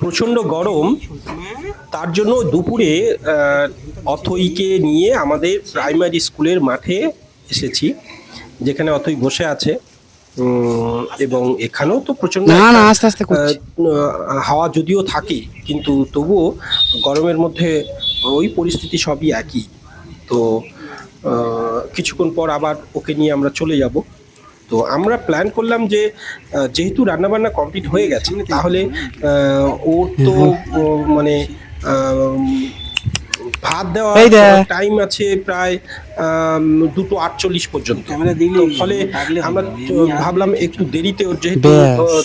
প্রচণ্ড গরম তার জন্য দুপুরে অথইকে নিয়ে আমাদের প্রাইমারি স্কুলের মাঠে এসেছি যেখানে অথই বসে আছে এবং এখানেও তো না, না, আস্তে আস্তে হাওয়া যদিও থাকে কিন্তু তবুও গরমের মধ্যে ওই পরিস্থিতি সবই একই। তো কিছুক্ষণ পর আবার ওকে নিয়ে আমরা চলে যাব। তো আমরা প্ল্যান করলাম যে যেহেতু রান্নাবান্না কমপ্লিট হয়ে গেছে তাহলে ওর তো মানে ভাত দেওয়া টাইম আছে প্রায় দুটো আটচল্লিশ পর্যন্ত। ফলে আমরা ভাবলাম একটু দেরিতে ওর যেহেতু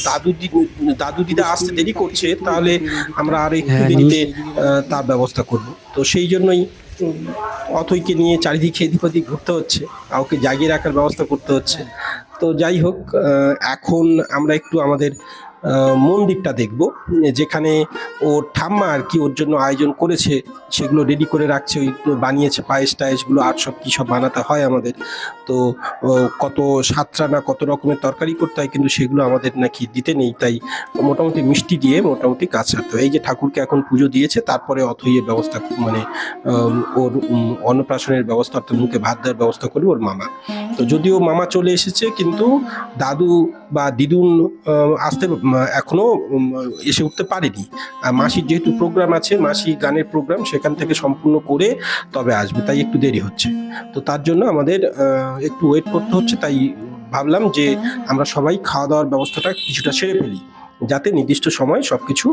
দাদু দি- দাদু দিদা আসতে দেরি করছে তাহলে আমরা আর একটু হ্যাঁ, দেরিতে তার ব্যবস্থা করব। তো সেই জন্যই অথইকে নিয়ে চারিদিকে এদিক ওদিক ঘুরতে হচ্ছে কাউকে জাগিয়ে রাখার ব্যবস্থা করতে হচ্ছে। তো যাই হোক এখন আমরা একটু আমাদের মন্দিরটা দেখব, যেখানে ওর ঠাম্মা আর কি ওর জন্য আয়োজন করেছে, সেগুলো রেডি করে রাখছে, ওই বানিয়েছে পায়েস টায়েসগুলো আর সব কী সব বানাতে হয় আমাদের। তো কত সাতটা না কত রকমের তরকারি করতে হয়, কিন্তু সেগুলো আমাদের নাকি দিতে নেই, তাই মোটামুটি মিষ্টি দিয়ে মোটামুটি কাজ সারতে এই যে ঠাকুরকে এখন পুজো দিয়েছে, তারপরে অথইয়ের ব্যবস্থা মানে ওর অন্নপ্রাশনের ব্যবস্থা, অর্থাৎ মুখে ভাত দেওয়ার ব্যবস্থা করবে ওর মামা। তো যদিও মামা চলে এসেছে, কিন্তু দাদু বা দিদুন আসতে এখনও এসে উঠতে পারেনি। আর মাসির যেহেতু প্রোগ্রাম আছে, মাসি গানের প্রোগ্রাম সেখান থেকে সম্পূর্ণ করে তবে আসবে, তাই একটু দেরি হচ্ছে। তো তার জন্য আমাদের একটু ওয়েট করতে হচ্ছে, তাই ভাবলাম যে আমরা সবাই খাওয়া দাওয়ার ব্যবস্থাটা কিছুটা সেরে ফেলি, যাতে নির্দিষ্ট সময় সব কিছু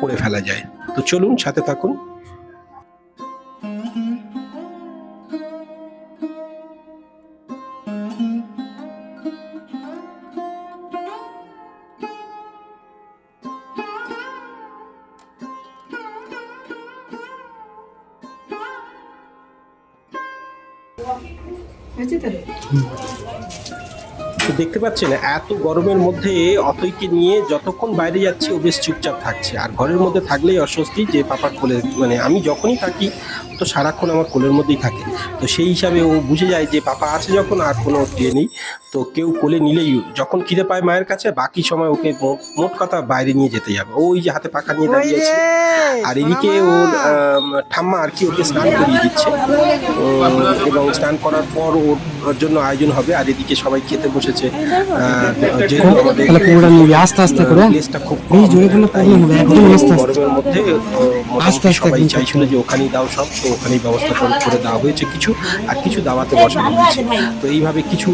করে ফেলা যায়। তো চলুন, সাথে থাকুন। দেখতে পাচ্ছেন, এত গরমের মধ্যে অতইকে নিয়ে যতক্ষণ বাইরে যাচ্ছি, ও বেশ চুপচাপ থাকছে। আর ঘরের মধ্যে থাকলেই অস্বস্তি যে পাপার কোলে মানে আমি যখনই থাকি তো সারাক্ষণ আমার কোলের মধ্যেই থাকে। তো সেই হিসাবে ও বুঝে যায় যে পাপা আছে যখন আর কোনো ইয়ে নেই তো কেউ কোলে নিলেই যখন খিদে পায় মায়ের কাছে বাকি সময় ওকে মো- মোট কথা বাইরে নিয়ে যেতে যাবে। ও ওই যে হাতে পাখা নিয়ে দাঁড়িয়ে আছে। আর এদিকে ওর ঠাম্মা আর কি ওকে স্নান করিয়ে দিচ্ছে। এবং স্নান করার পর ওর ওর জন্য আয়োজন হবে। আর এদিকে সবাই খেতে বসেছে। আস্তে করে। খুব গরমের মধ্যে সবাই চাইছিল যে ওখানেই দাও সব। তো ওখানেই ব্যবস্থা করে করে দেওয়া হয়েছে কিছু আর কিছু দাওয়াতে বসানো হয়েছে। তো এইভাবে কিছু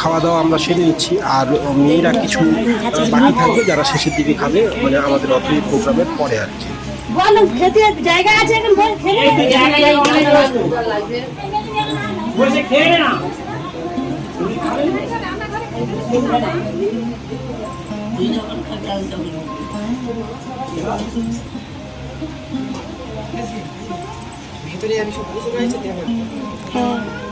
খাওয়া দাওয়া আমরা সেরে নিচ্ছি। আর মেয়েরা কিছু বাকি থাকবে যারা শেষের দিকে খাবে মানে আমাদের অতই প্রোগ্রামের পরে আর কি। বল খেতে জায়গা আছে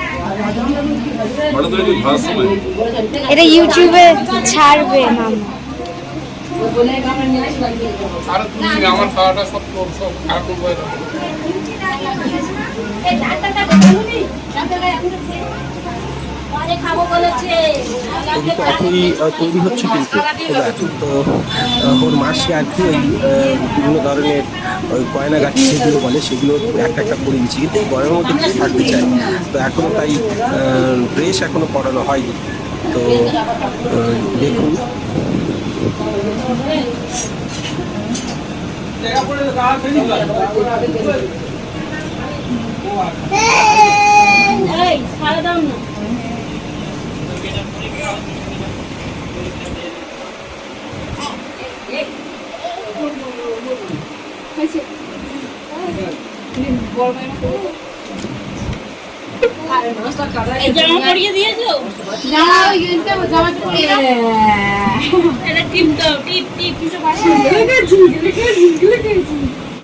এটা ইউটিউবে ছাড়বে মামা আমার সব সব খারাপ করব আহ, তৈরি হচ্ছে কিন্তু তো ওর মাসি আর কি ওই বিভিন্ন ধরনের ওই গয়নাগাটি সেগুলো বলে সেগুলো একটা একটা করে দিচ্ছে। কিন্তু গরমের মধ্যে কিছু থাকতে চায় তো এখনও তাই ড্রেস এখনও পরানো হয়নি। তো দেখুন। ছাড়া দাও না। জামা পরিয়ে দিয়েছ এটা টিপ দাও টিপ টিপ টিপ